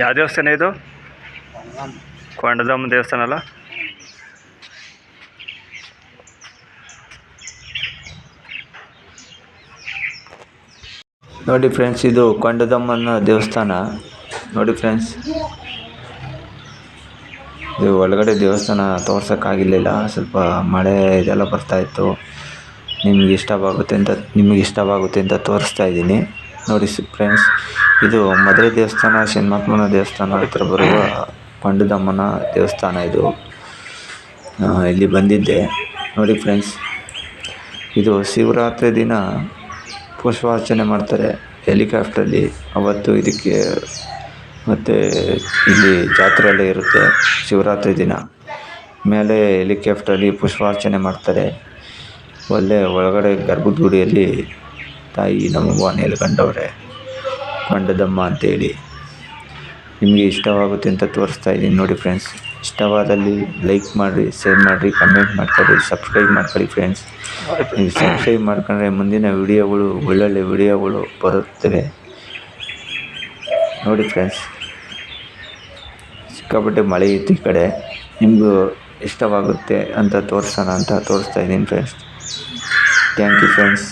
ಯಾವ ದೇವಸ್ಥಾನ ಇದು? ಕೊಂಡದಮ್ಮ ದೇವಸ್ಥಾನ ಅಲ್ಲ? ನೋಡಿ ಫ್ರೆಂಡ್ಸ್ ಇದು ಕೊಂಡದಮ್ಮನ ದೇವಸ್ಥಾನ. ನೋಡಿ ಫ್ರೆಂಡ್ಸ್ ಇದು ಒಳಗಡೆ ದೇವಸ್ಥಾನ ತೋರ್ಸೋಕ್ಕಾಗಿರಲಿಲ್ಲ. ಸ್ವಲ್ಪ ಮಳೆ ಇದೆಲ್ಲ ಬರ್ತಾಯಿತ್ತು ನಿಮ್ಗೆ ಇಷ್ಟವಾಗುತ್ತೆ ಅಂತ ನಿಮಗೆ ಇಷ್ಟವಾಗುತ್ತೆ ಅಂತ ತೋರಿಸ್ತಾ ಇದ್ದೀನಿ. ನೋಡಿ ಫ್ರೆಂಡ್ಸ್. ಇದು ಮದುವೆ ದೇವಸ್ಥಾನ, ಶನಿಮಹಾತ್ಮನ ದೇವಸ್ಥಾನ ಹತ್ರ ಬರುವ ಕೊಂಡದಮ್ಮನ ದೇವಸ್ಥಾನ ಇದು. ಇಲ್ಲಿ ಬಂದಿದ್ದೆ. ನೋಡಿ ಫ್ರೆಂಡ್ಸ್, ಇದು ಶಿವರಾತ್ರಿ ದಿನ ಪುಷ್ಪಾರ್ಚನೆ ಮಾಡ್ತಾರೆ ಹೆಲಿಕಾಪ್ಟ್ರಲ್ಲಿ. ಅವತ್ತು ಇದಕ್ಕೆ ಮತ್ತು ಇಲ್ಲಿ ಜಾತ್ರೆ ಎಲ್ಲ ಇರುತ್ತೆ ಶಿವರಾತ್ರಿ ದಿನ. ಮೇಲೆ ಹೆಲಿಕಾಪ್ಟ್ರಲ್ಲಿ ಪುಷ್ಪಾರ್ಚನೆ ಮಾಡ್ತಾರೆ. ಒಳ್ಳೆ ಒಳಗಡೆ ಗರ್ಭದ ಗುಡಿಯಲ್ಲಿ ನಮ್ಮ ನಮ್ಮವ್ವ ಕಂಡವರೇ, ಕಂಡದಮ್ಮ ಅಂತೇಳಿ. ನಿಮಗೆ ಇಷ್ಟವಾಗುತ್ತೆ ಅಂತ ತೋರಿಸ್ತಾ ಇದ್ದೀನಿ ನೋಡಿ ಫ್ರೆಂಡ್ಸ್ ಇಷ್ಟವಾದಲ್ಲಿ ಲೈಕ್ ಮಾಡಿರಿ ಶೇರ್ ಮಾಡಿರಿ ಕಮೆಂಟ್ ಮಾಡ್ಕೊಳ್ಳಿ ಸಬ್ಸ್ಕ್ರೈಬ್ ಮಾಡ್ಕೊಳ್ಳಿ ಫ್ರೆಂಡ್ಸ್ ನೀವು ಸಬ್ಸ್ಕ್ರೈಬ್ ಮಾಡ್ಕೊಂಡ್ರೆ ಮುಂದಿನ ವಿಡಿಯೋಗಳು ಒಳ್ಳೊಳ್ಳೆ ವಿಡಿಯೋಗಳು ಬರುತ್ತವೆ. ನೋಡಿ ಫ್ರೆಂಡ್ಸ್ ಸಿಕ್ಕಾಪಟ್ಟೆ ಮಳೆ ಇತ್ತು ಈ ಕಡೆ. ನಿಮಗೂ ಇಷ್ಟವಾಗುತ್ತೆ ಅಂತ ತೋರಿಸೋಣ ಅಂತ ತೋರಿಸ್ತಾ ಇದ್ದೀನಿ ಫ್ರೆಂಡ್ಸ್ ಥ್ಯಾಂಕ್ ಯು ಫ್ರೆಂಡ್ಸ್